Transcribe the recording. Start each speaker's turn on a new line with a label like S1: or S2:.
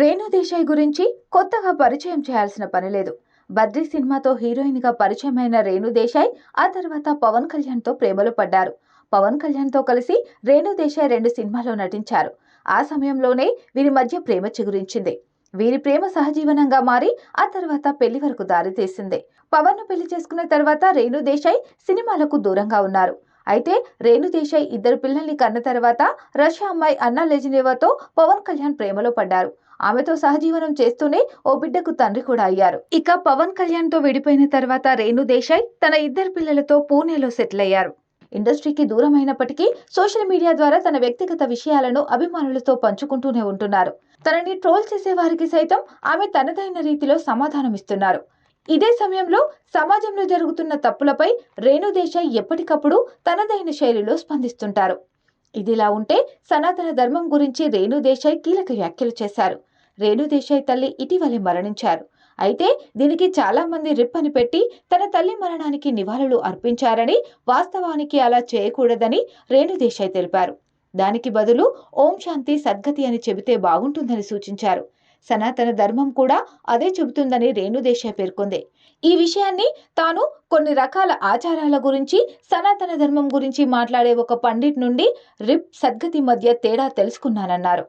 S1: రేణు దేశాయ్ గురించి కొత్తగా పరిచయం చేయాల్సిన పని లేదు. బద్రీ సినిమాతో హీరోయిన్గా పరిచయమైన రేణు దేశాయ్ ఆ తర్వాత పవన్ కళ్యాణ్తో ప్రేమలో పడ్డారు. పవన్ కళ్యాణ్తో కలిసి రేణు దేశాయ్ రెండు సినిమాల్లో నటించారు. ఆ సమయంలోనే వీరి మధ్య ప్రేమ చిగురించింది. వీరి ప్రేమ సహజీవనంగా మారి ఆ తర్వాత పెళ్ళి వరకు దారితీసింది పవన్ను పెళ్ళి చేసుకున్న తర్వాత రేణు దేశాయ్ సినిమాలకు దూరంగా ఉన్నారు. అయితే రేణు దేశాయ్ ఇద్దరు పిల్లల్ని కన్న తర్వాత రష్యా అమ్మాయి అన్నా లెజినేవాతో పవన్ కళ్యాణ్ ప్రేమలో పడ్డారు. ఆమెతో సహజీవనం చేస్తూనే ఓ బిడ్డకు తండ్రి కూడా అయ్యారు. ఇక పవన్ కళ్యాణ్తో విడిపోయిన తర్వాత రేణు దేశాయ్ తన ఇద్దరు పిల్లలతో పూణేలో సెటిల్ అయ్యారు. ఇండస్ట్రీకి దూరమైనప్పటికీ సోషల్ మీడియా ద్వారా తన వ్యక్తిగత విషయాలను అభిమానులతో పంచుకుంటూనే ఉంటున్నారు. తనని ట్రోల్ చేసే వారికి సైతం ఆమె తనదైన రీతిలో సమాధానమిస్తున్నారు. ఇదే సమయంలో సమాజంలో జరుగుతున్న తప్పులపై రేణు దేశాయ్ ఎప్పటికప్పుడు తనదైన శైలిలో స్పందిస్తుంటారు. ఇదిలా ఉంటే సనాతన ధర్మం గురించి రేణు దేశాయ్ కీలక వ్యాఖ్యలు చేశారు. రేణు దేశాయ్ తల్లి ఇటీవలే మరణించారు. అయితే దీనికి చాలా మంది రిప్పని పెట్టి తన తల్లి మరణానికి నివాళులు అర్పించారని వాస్తవానికి అలా చేయకూడదని రేణు దేశాయ్ తెలిపారు. దానికి బదులు ఓం శాంతి సద్గతి అని చెబితే బాగుంటుందని సూచించారు. సనాతన ధర్మం కూడా అదే చెబుతుందని రేణు పేర్కొంది. ఈ విషయాన్ని తాను కొన్ని రకాల ఆచారాల గురించి సనాతన ధర్మం గురించి మాట్లాడే ఒక పండిట్ నుండి రిప్ సద్గతి మధ్య తేడా తెలుసుకున్నానన్నారు.